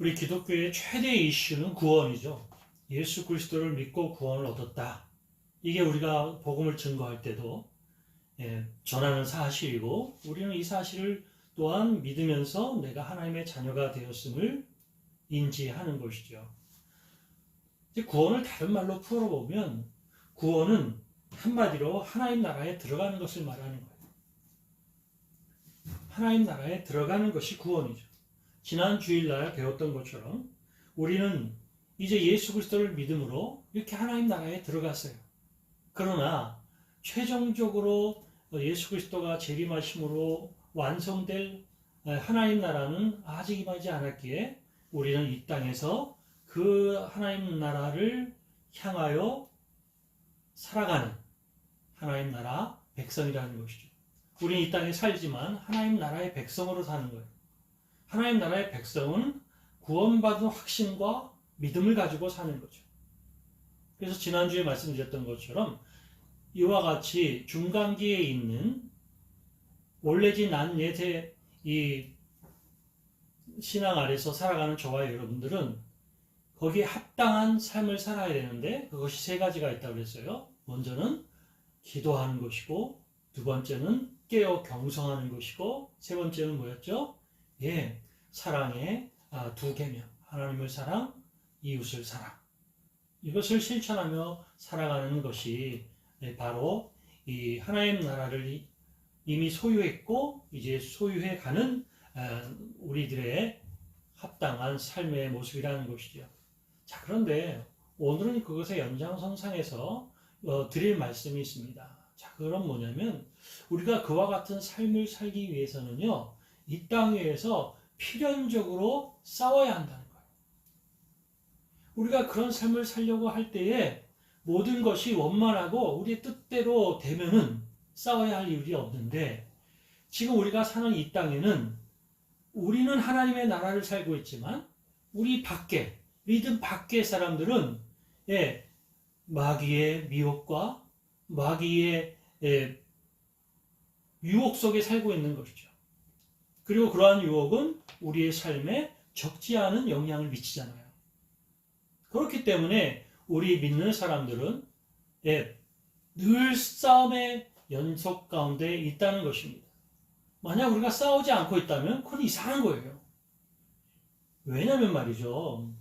우리 기독교의 최대 이슈는 구원이죠. 예수 그리스도를 믿고 구원을 얻었다. 이게 우리가 복음을 증거할 때도 예, 전하는 사실이고 우리는 이 사실을 또한 믿으면서 내가 하나님의 자녀가 되었음을 인지하는 것이죠. 구원을 다른 말로 풀어보면 구원은 한마디로 하나님 나라에 들어가는 것을 말하는 거예요. 하나님 나라에 들어가는 것이 구원이죠. 지난 주일날 배웠던 것처럼 우리는 이제 예수 그리스도를 믿음으로 이렇게 하나님 나라에 들어갔어요. 그러나 최종적으로 예수 그리스도가 재림하심으로 완성될 하나님 나라는 아직 임하지 않았기에 우리는 이 땅에서 그 하나님 나라를 향하여 살아가는 하나님 나라 백성이라는 것이죠. 우리는 이 땅에 살지만 하나님 나라의 백성으로 사는 거예요. 하나님 나라의 백성은 구원받은 확신과 믿음을 가지고 사는 거죠. 그래서 지난주에 말씀드렸던 것처럼 이와 같이 중간기에 있는 원래지 난 예세 이 신앙 아래서 살아가는 저와 여러분들은 거기에 합당한 삶을 살아야 되는데 그것이 세 가지가 있다고 그랬어요. 먼저는 기도하는 것이고 두 번째는 깨어 경성하는 것이고 세 번째는 뭐였죠? 예, 사랑의 아, 두 계명. 하나님을 사랑, 이웃을 사랑. 이것을 실천하며 살아가는 것이 네, 바로 이 하나님 나라를 이미 소유했고 이제 소유해 가는 아, 우리들의 합당한 삶의 모습이라는 것이죠. 자, 그런데 오늘은 그것의 연장선상에서 어, 드릴 말씀이 있습니다. 자, 그건 뭐냐면 우리가 그와 같은 삶을 살기 위해서는요, 이땅 위에서 필연적으로 싸워야 한다는 거예요. 우리가 그런 삶을 살려고 할 때에 모든 것이 원만하고 우리의 뜻대로 되면은 싸워야 할 이유가 없는데 지금 우리가 사는 이 땅에는 우리는 하나님의 나라를 살고 있지만 우리 밖에 믿음 밖의 사람들은 예, 마귀의 미혹과 마귀의 예, 유혹 속에 살고 있는 것이죠. 그리고 그러한 유혹은 우리의 삶에 적지 않은 영향을 미치잖아요. 그렇기 때문에 우리 믿는 사람들은 예, 늘 싸움의 연속 가운데 있다는 것입니다. 만약 우리가 싸우지 않고 있다면 그건 이상한 거예요. 왜냐면 말이죠.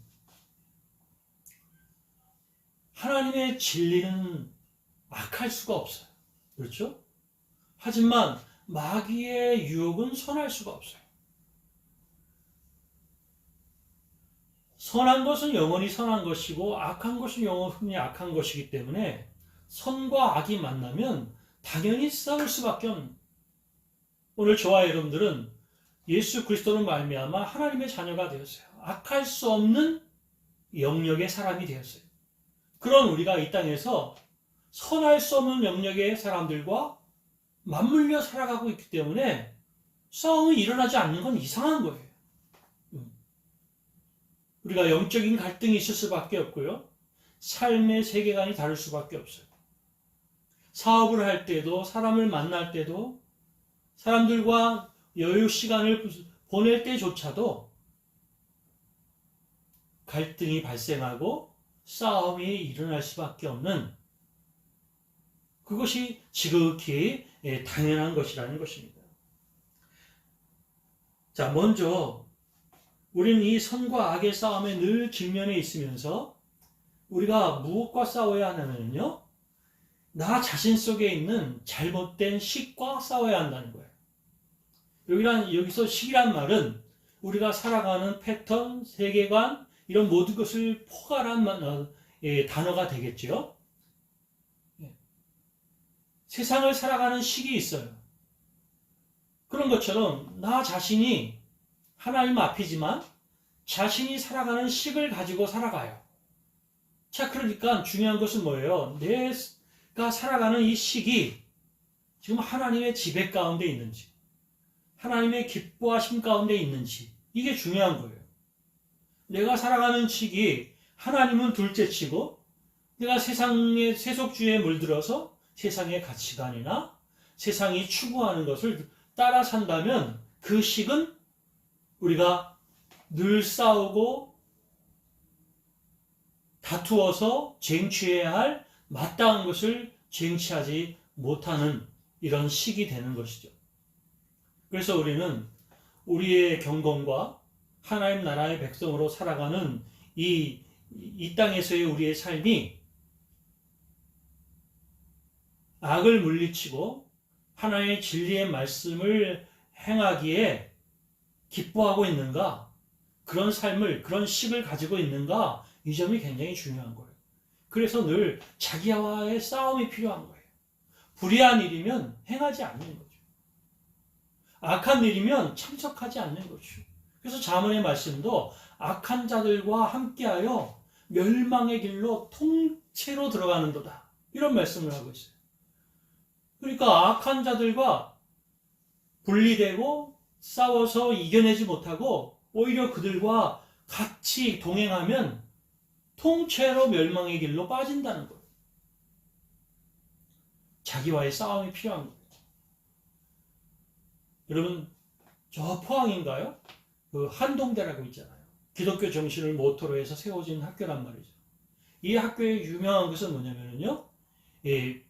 하나님의 진리는 악할 수가 없어요. 그렇죠? 하지만 마귀의 유혹은 선할 수가 없어요. 선한 것은 영원히 선한 것이고 악한 것은 영원히 악한 것이기 때문에 선과 악이 만나면 당연히 싸울 수밖에 없는 오늘 저와 여러분들은 예수 그리스도를 말미암아 하나님의 자녀가 되었어요. 악할 수 없는 영역의 사람이 되었어요. 그런 우리가 이 땅에서 선할 수 없는 영역의 사람들과 맞물려 살아가고 있기 때문에 싸움이 일어나지 않는 건 이상한 거예요. 음. 우리가 영적인 갈등이 있을 수밖에 없고요. 삶의 세계관이 다를 수밖에 없어요. 사업을 할 때도, 사람을 만날 때도, 사람들과 여유 시간을 보낼 때조차도 갈등이 발생하고 싸움이 일어날 수밖에 없는 그것이 지극히 예, 당연한 것이라는 것입니다. 자, 먼저 우리는 이 선과 악의 싸움에 늘 직면해 있으면서 우리가 무엇과 싸워야 하냐면요. 나 자신 속에 있는 잘못된 식과 싸워야 한다는 거예요. 여기란, 여기서 식이란 말은 우리가 살아가는 패턴, 세계관, 이런 모든 것을 포괄한 어, 예, 단어가 되겠죠. 예. 세상을 살아가는 식이 있어요. 그런 것처럼 나 자신이 하나님 앞이지만 자신이 살아가는 식을 가지고 살아가요. 자, 그러니까 중요한 것은 뭐예요? 내가 살아가는 이 식이 지금 하나님의 지배 가운데 있는지, 하나님의 기뻐하심 가운데 있는지, 이게 중요한 거예요. 내가 살아가는 식이 하나님은 둘째 치고 내가 세상의 세속주의에 물들어서 세상의 가치관이나 세상이 추구하는 것을 따라 산다면 그 식은 우리가 늘 싸우고 다투어서 쟁취해야 할 마땅한 것을 쟁취하지 못하는 이런 시기 되는 것이죠. 그래서 우리는 우리의 경건과 하나님 나라의 백성으로 살아가는 이, 이 땅에서의 우리의 삶이 악을 물리치고 하나님의 진리의 말씀을 행하기에 기뻐하고 있는가? 그런 삶을, 그런 식을 가지고 있는가? 이 점이 굉장히 중요한 거예요. 그래서 늘 자기와의 싸움이 필요한 거예요. 불의한 일이면 행하지 않는 거죠. 악한 일이면 참석하지 않는 거죠. 그래서 자문의 말씀도 악한 자들과 함께하여 멸망의 길로 통째로 들어가는도다. 이런 말씀을 하고 있어요. 그러니까 악한 자들과 분리되고 싸워서 이겨내지 못하고 오히려 그들과 같이 동행하면 통째로 멸망의 길로 빠진다는 거예요. 자기와의 싸움이 필요한 거예요. 여러분, 저 포항인가요? 그 한동대라고 있잖아요. 기독교 정신을 모토로 해서 세워진 학교란 말이죠. 이 학교의 유명한 것은 뭐냐면요. 이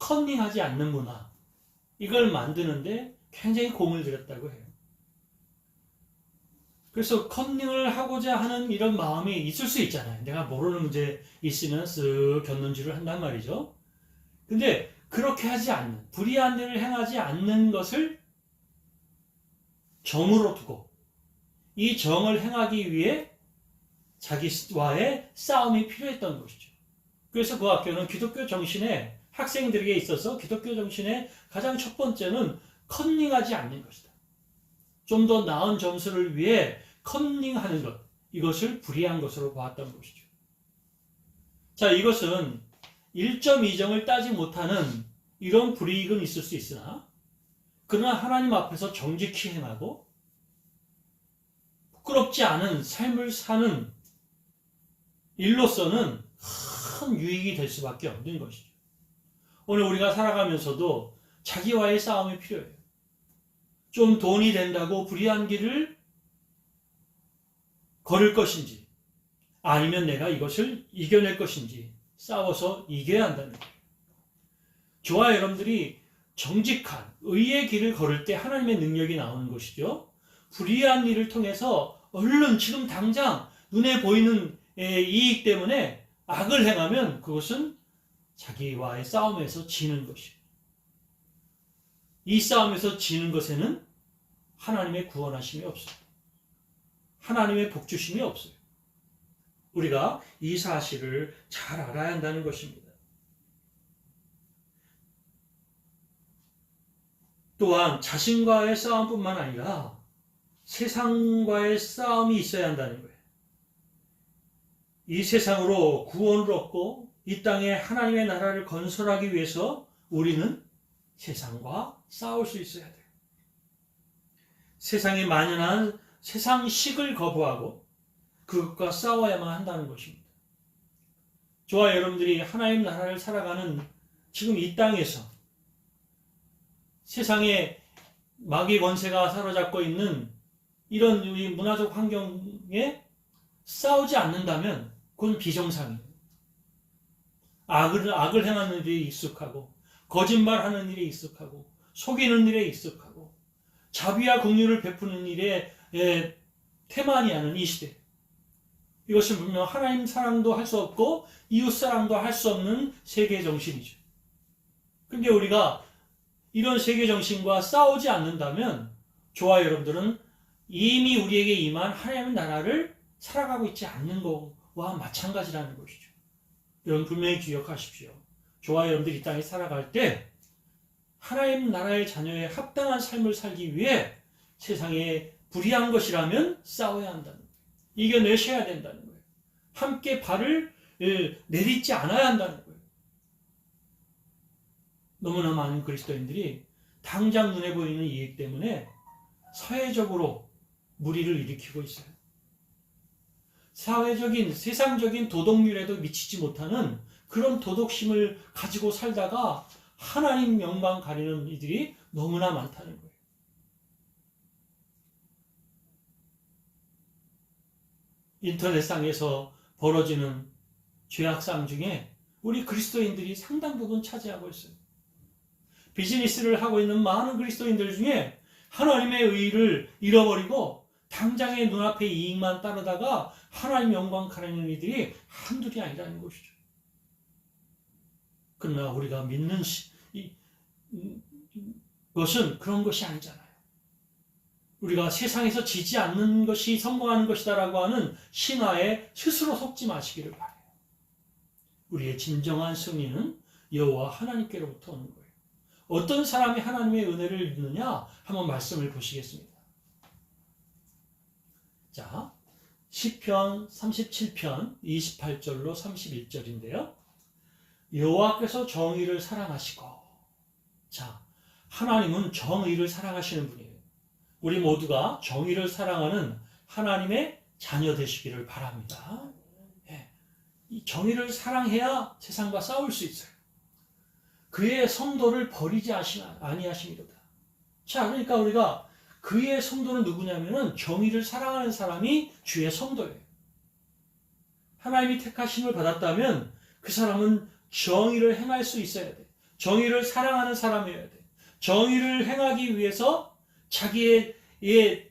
컨닝하지 않는 문화. 이걸 만드는데 굉장히 공을 들였다고 해요. 그래서 컨닝을 하고자 하는 이런 마음이 있을 수 있잖아요. 내가 모르는 문제 있으면 쓱 견눈질을 한단 말이죠. 근데 그렇게 하지 않는, 불의한 일을 행하지 않는 것을 정으로 두고 이 정을 행하기 위해 자기와의 싸움이 필요했던 것이죠. 그래서 그 학교는 기독교 정신에 학생들에게 있어서 기독교 정신의 가장 첫 번째는 컨닝하지 않는 것이다. 좀 더 나은 점수를 위해 컨닝하는 것, 이것을 불의한 것으로 보았던 것이죠. 자, 이것은 1.2점을 따지 못하는 이런 불이익은 있을 수 있으나, 그러나 하나님 앞에서 정직히 행하고, 부끄럽지 않은 삶을 사는 일로서는 큰 유익이 될 수밖에 없는 것이죠. 오늘 우리가 살아가면서도 자기와의 싸움이 필요해요. 좀 돈이 된다고 불의한 길을 걸을 것인지, 아니면 내가 이것을 이겨낼 것인지 싸워서 이겨야 한다는 거예요. 저와 여러분들이 정직한 의의 길을 걸을 때 하나님의 능력이 나오는 것이죠. 불의한 일을 통해서 얼른 지금 당장 눈에 보이는 이익 때문에 악을 행하면 그것은 자기와의 싸움에서 지는 것이에요. 이 싸움에서 지는 것에는 하나님의 구원하심이 없어요. 하나님의 복주심이 없어요. 우리가 이 사실을 잘 알아야 한다는 것입니다. 또한 자신과의 싸움뿐만 아니라 세상과의 싸움이 있어야 한다는 거예요. 이 세상으로 구원을 얻고 이 땅에 하나님의 나라를 건설하기 위해서 우리는 세상과 싸울 수 있어야 돼요. 세상에 만연한 세상식을 거부하고 그것과 싸워야만 한다는 것입니다. 저와 여러분들이 하나님 나라를 살아가는 지금 이 땅에서 세상에 마귀 권세가 사로잡고 있는 이런 우리 문화적 환경에 싸우지 않는다면 그건 비정상이에요. 악을, 악을 행하는 일에 익숙하고 거짓말하는 일에 익숙하고 속이는 일에 익숙하고 자비와 긍휼을 베푸는 일에 예, 태만이 하는 이 시대. 이것은 분명 하나님 사랑도 할 수 없고 이웃 사랑도 할 수 없는 세계 정신이죠. 근데 우리가 이런 세계 정신과 싸우지 않는다면 저와 여러분들은 이미 우리에게 임한 하나님의 나라를 살아가고 있지 않는 것과 마찬가지라는 것이죠. 여러분 분명히 기억하십시오. 저와 여러분들이 이 땅에 살아갈 때 하나님 나라의 자녀의 합당한 삶을 살기 위해 세상에 불의한 것이라면 싸워야 한다는 거예요. 이겨내셔야 된다는 거예요. 함께 발을 내딛지 않아야 한다는 거예요. 너무나 많은 그리스도인들이 당장 눈에 보이는 이익 때문에 사회적으로 무리를 일으키고 있어요. 사회적인, 세상적인 도덕률에도 미치지 못하는 그런 도덕심을 가지고 살다가 하나님 영광 가리는 이들이 너무나 많다는 거예요. 인터넷상에서 벌어지는 죄악상 중에 우리 그리스도인들이 상당 부분 차지하고 있어요. 비즈니스를 하고 있는 많은 그리스도인들 중에 하나님의 의를 잃어버리고 당장의 눈앞의 이익만 따르다가 하나님 영광 가리는 이들이 한둘이 아니라는 것이죠. 그러나 우리가 믿는 시, 이, 음, 것은 그런 것이 아니잖아요. 우리가 세상에서 지지 않는 것이 성공하는 것이다라고 하는 신화에 스스로 속지 마시기를 바래요. 우리의 진정한 승리는 여호와 하나님께로부터 오는 거예요. 어떤 사람이 하나님의 은혜를 입느냐 한번 말씀을 보시겠습니다. 자, 시편 37편 28절로 31절인데요. 여호와께서 정의를 사랑하시고 자, 하나님은 정의를 사랑하시는 분이에요. 우리 모두가 정의를 사랑하는 하나님의 자녀 되시기를 바랍니다. 예. 이 정의를 사랑해야 세상과 싸울 수 있어요. 그의 성도를 버리지 아니하심이로다. 자, 그러니까 우리가 그의 성도는 누구냐면은 정의를 사랑하는 사람이 주의 성도예요. 하나님이 택하심을 받았다면 그 사람은 정의를 행할 수 있어야 돼. 정의를 사랑하는 사람이어야 돼. 정의를 행하기 위해서 자기의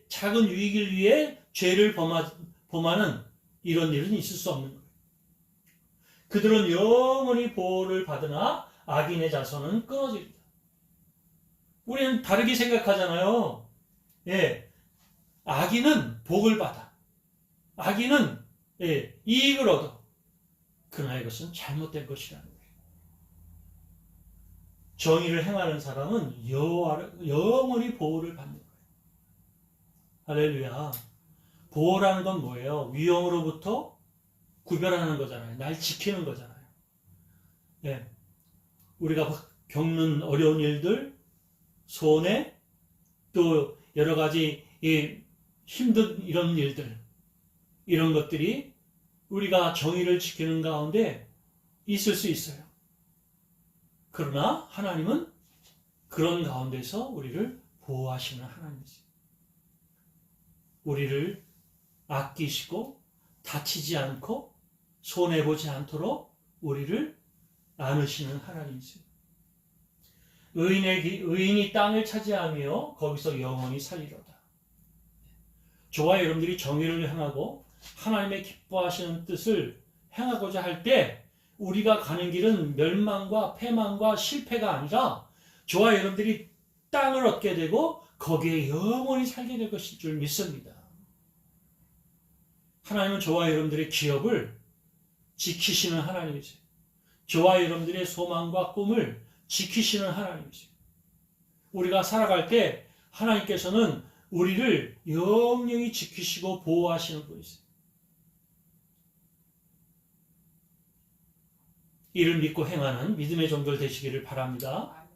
작은 유익을 위해 죄를 범하, 범하는 이런 일은 있을 수 없는 거예요. 그들은 영원히 보호를 받으나 악인의 자손은 끊어집니다. 우리는 다르게 생각하잖아요. 예. 악인은 복을 받아. 악인은 예, 이익을 얻어. 그러나 이것은 잘못된 것이라는 거예요. 정의를 행하는 사람은 영원히 보호를 받는 거예요. 할렐루야. 보호라는 건 뭐예요? 위험으로부터 구별하는 거잖아요. 날 지키는 거잖아요. 예. 우리가 겪는 어려운 일들, 손해, 또 여러 가지 힘든 이런 일들, 이런 것들이 우리가 정의를 지키는 가운데 있을 수 있어요. 그러나 하나님은 그런 가운데서 우리를 보호하시는 하나님이세요. 우리를 아끼시고 다치지 않고 손해보지 않도록 우리를 안으시는 하나님이세요. 의인의, 의인이 땅을 차지하며 거기서 영원히 살리로다. 저와 여러분들이 정의를 행하고 하나님의 기뻐하시는 뜻을 행하고자 할 때 우리가 가는 길은 멸망과 패망과 실패가 아니라 저와 여러분들이 땅을 얻게 되고 거기에 영원히 살게 될 것일 줄 믿습니다. 하나님은 저와 여러분들의 기업을 지키시는 하나님이세요. 저와 여러분들의 소망과 꿈을 지키시는 하나님이세요. 우리가 살아갈 때 하나님께서는 우리를 영영히 지키시고 보호하시는 분이세요. 이를 믿고 행하는 믿음의 종들 되시기를 바랍니다.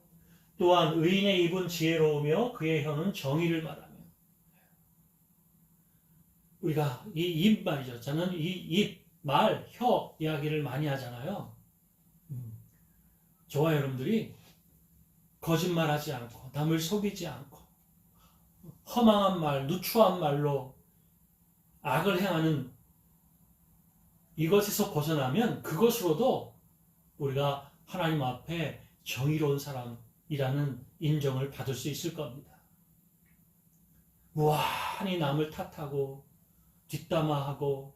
또한 의인의 입은 지혜로우며 그의 혀는 정의를 말하며 우리가 이 입 말이죠. 저는 이 입, 말, 혀 이야기를 많이 하잖아요. 음. 저와 여러분들이 거짓말하지 않고 남을 속이지 않고 허망한 말, 누추한 말로 악을 행하는 이것에서 벗어나면 그것으로도 우리가 하나님 앞에 정의로운 사람이라는 인정을 받을 수 있을 겁니다. 무한히 남을 탓하고 뒷담화하고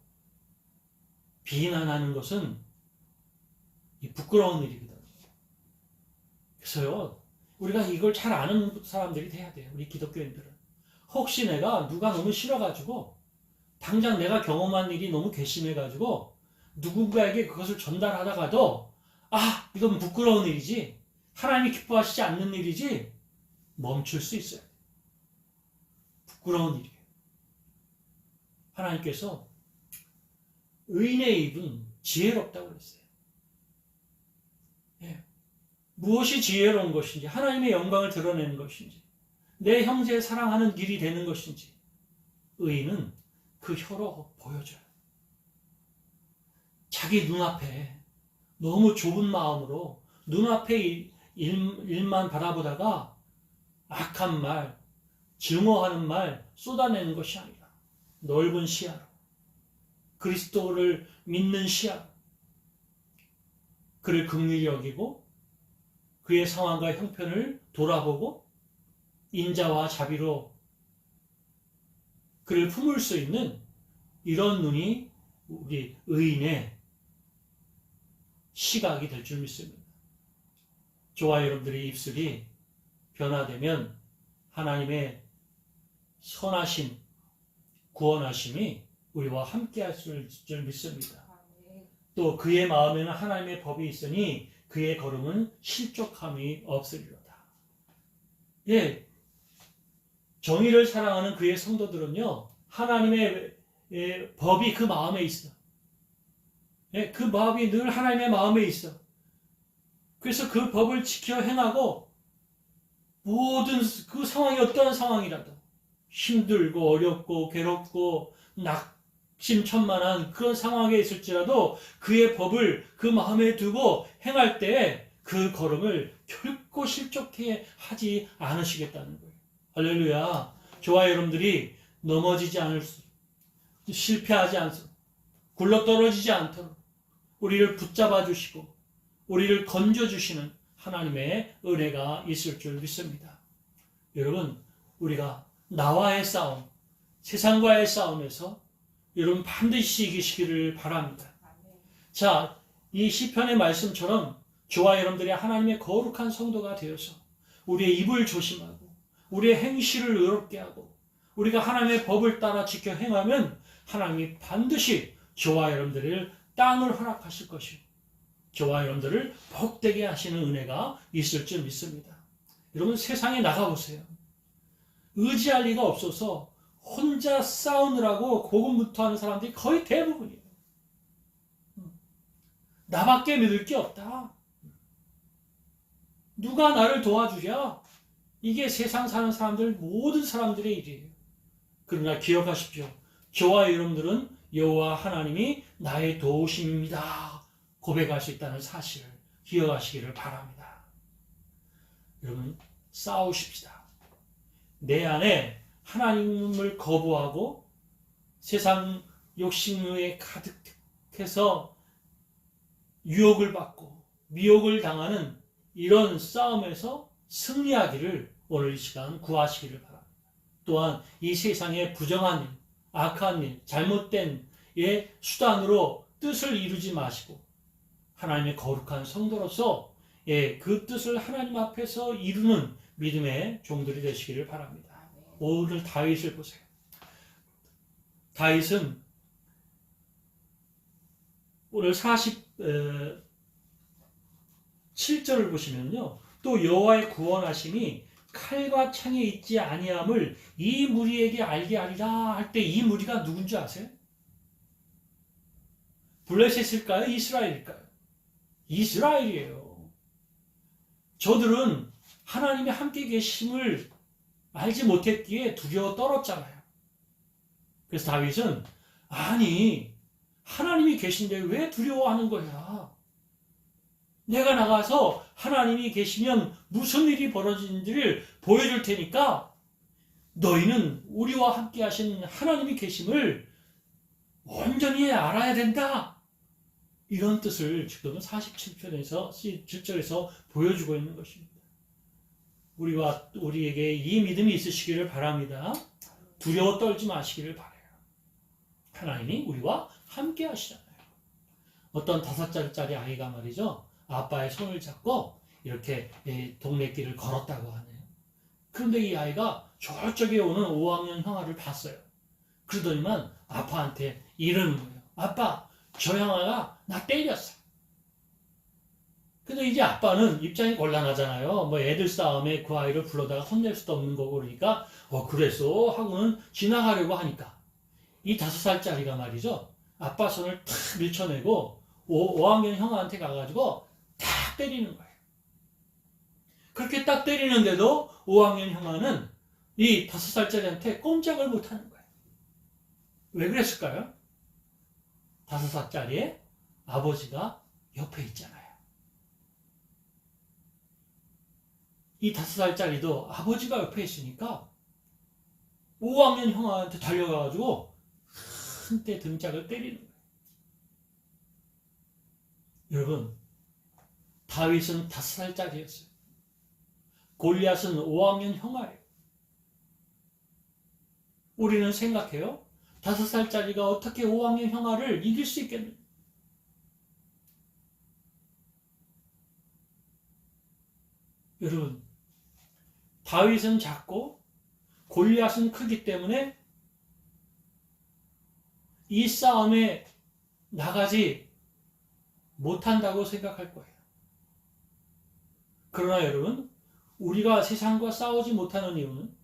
비난하는 것은 부끄러운 일이거든요. 그래서요, 우리가 이걸 잘 아는 사람들이 돼야 돼요. 우리 기독교인들은. 혹시 내가 누가 너무 싫어가지고, 당장 내가 경험한 일이 너무 괘씸해가지고, 누군가에게 그것을 전달하다가도, 아, 이건 부끄러운 일이지. 하나님이 기뻐하시지 않는 일이지. 멈출 수 있어요. 부끄러운 일이에요. 하나님께서 의인의 입은 지혜롭다고 그랬어요. 예. 무엇이 지혜로운 것인지, 하나님의 영광을 드러내는 것인지, 내 형제를 사랑하는 길이 되는 것인지, 의인은 그 혀로 보여줘요. 자기 눈앞에 너무 좁은 마음으로 눈앞의 일, 만 바라보다가 악한 말, 증오하는 말 쏟아내는 것이 아니라 넓은 시야로 그리스도를 믿는 시야 그를 긍휼히 여기고 그의 상황과 형편을 돌아보고 인자와 자비로 그를 품을 수 있는 이런 눈이 우리 의인의 시각이 될 줄 믿습니다. 저와 여러분들의 입술이 변화되면 하나님의 선하심, 구원하심이 우리와 함께 하실 줄 믿습니다. 또 그의 마음에는 하나님의 법이 있으니 그의 걸음은 실족함이 없으리로다. 예. 정의를 사랑하는 그의 성도들은요, 하나님의 예, 법이 그 마음에 있어. 예, 그 마음이 늘 하나님의 마음에 있어. 그래서 그 법을 지켜 행하고 모든 그 상황이 어떠한 상황이라도 힘들고 어렵고 괴롭고 낙 심천만한 그런 상황에 있을지라도 그의 법을 그 마음에 두고 행할 때그 걸음을 결코 실족해 하지 않으시겠다는 거예요. 할렐루야. 저와 여러분들이 넘어지지 않을 수, 실패하지 않도록, 굴러 떨어지지 않도록 우리를 붙잡아 주시고 우리를 건져 주시는 하나님의 은혜가 있을 줄 믿습니다. 여러분, 우리가 나와의 싸움, 세상과의 싸움에서 여러분 반드시 이기시기를 바랍니다. 자, 이 시편의 말씀처럼 저와 여러분들이 하나님의 거룩한 성도가 되어서 우리의 입을 조심하고 우리의 행실을 의롭게 하고 우리가 하나님의 법을 따라 지켜 행하면 하나님이 반드시 저와 여러분들을 땅을 허락하실 것이고 저와 여러분들을 복되게 하시는 은혜가 있을 줄 믿습니다. 여러분 세상에 나가보세요. 의지할 리가 없어서 혼자 싸우느라고 고군분투하는 사람들이 거의 대부분이에요. 나밖에 믿을 게 없다. 누가 나를 도와주랴? 이게 세상 사는 사람들 모든 사람들의 일이에요. 그러나 기억하십시오. 저와 여러분들은 여호와 하나님이 나의 도우심입니다. 고백할 수 있다는 사실을 기억하시기를 바랍니다. 여러분 싸우십시다. 내 안에 하나님을 거부하고 세상 욕심에 가득해서 유혹을 받고 미혹을 당하는 이런 싸움에서 승리하기를 오늘 이 시간 구하시기를 바랍니다. 또한 이 세상의 부정한 일, 악한 일, 잘못된 의 수단으로 뜻을 이루지 마시고 하나님의 거룩한 성도로서 예, 그 뜻을 하나님 앞에서 이루는 믿음의 종들이 되시기를 바랍니다. 오늘 다윗을 보세요. 다윗은 오늘 47절을 보시면요. 또 여호와의 구원하심이 칼과 창에 있지 아니함을 이 무리에게 알게 하리라 할 때 이 무리가 누군지 아세요? 블레셋일까요? 이스라엘일까요? 이스라엘이에요. 저들은 하나님의 함께 계심을 알지 못했기에 두려워 떨었잖아요. 그래서 다윗은 아니 하나님이 계신데 왜 두려워하는 거야? 내가 나가서 하나님이 계시면 무슨 일이 벌어지는지를 보여줄 테니까 너희는 우리와 함께 하신 하나님이 계심을 온전히 알아야 된다. 이런 뜻을 지금 47편에서 7절에서 보여주고 있는 것입니다. 우리와 우리에게 이 믿음이 있으시기를 바랍니다. 두려워 떨지 마시기를 바래요. 하나님이 우리와 함께 하시잖아요. 어떤 다섯 살짜리 아이가 말이죠. 아빠의 손을 잡고 이렇게 동네 길을 걸었다고 하네요. 그런데 이 아이가 저쪽에 오는 5학년 형아를 봤어요. 그러더니만 아빠한테 이러는 거예요. 아빠, 저 형아가 나 때렸어. 근데 이제 아빠는 입장이 곤란하잖아요. 뭐 애들 싸움에 그 아이를 불러다가 혼낼 수도 없는 거고 그러니까 어 그래서 하고는 지나가려고 하니까 이 다섯 살짜리가 말이죠. 아빠 손을 탁 밀쳐내고 5, 5학년 형아한테 가가지고 탁 때리는 거예요. 그렇게 딱 때리는데도 5학년 형아는 이 다섯 살짜리한테 꼼짝을 못하는 거예요. 왜 그랬을까요? 다섯 살짜리의 아버지가 옆에 있잖아요. 이 다섯 살짜리도 아버지가 옆에 있으니까 5학년 형아한테 달려가가지고 한때 등짝을 때리는 거예요. 여러분, 다윗은 다섯 살짜리였어요. 골리앗은 5학년 형아예요. 우리는 생각해요. 다섯 살짜리가 어떻게 5학년 형아를 이길 수 있겠느냐? 여러분, 다윗은 작고 골리앗은 크기 때문에 이 싸움에 나가지 못한다고 생각할 거예요. 그러나 여러분, 우리가 세상과 싸우지 못하는 이유는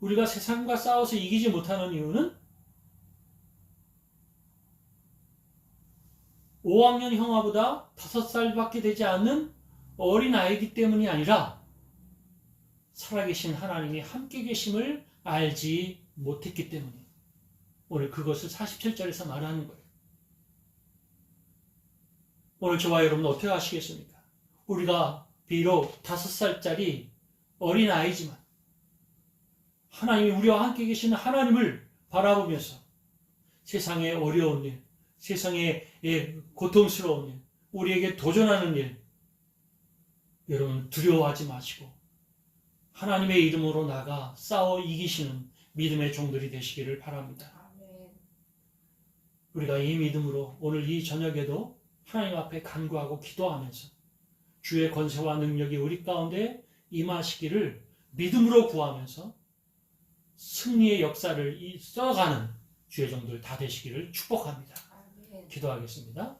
우리가 세상과 싸워서 이기지 못하는 이유는 5학년 형아보다 5살밖에 되지 않는 어린 아이기 때문이 아니라 살아계신 하나님이 함께 계심을 알지 못했기 때문이에요. 오늘 그것을 47절에서 말하는 거예요. 오늘 저와 여러분 어떻게 하시겠습니까? 우리가 비록 5살짜리 어린 아이지만 하나님이 우리와 함께 계시는 하나님을 바라보면서 세상의 어려운 일, 세상의 예, 고통스러운 일, 우리에게 도전하는 일, 여러분 두려워하지 마시고 하나님의 이름으로 나가 싸워 이기시는 믿음의 종들이 되시기를 바랍니다. 우리가 이 믿음으로 오늘 이 저녁에도 하나님 앞에 간구하고 기도하면서 주의 권세와 능력이 우리 가운데 임하시기를 믿음으로 구하면서 승리의 역사를 이- 써가는 주의 종들 다 되시기를 축복합니다. 기도하겠습니다.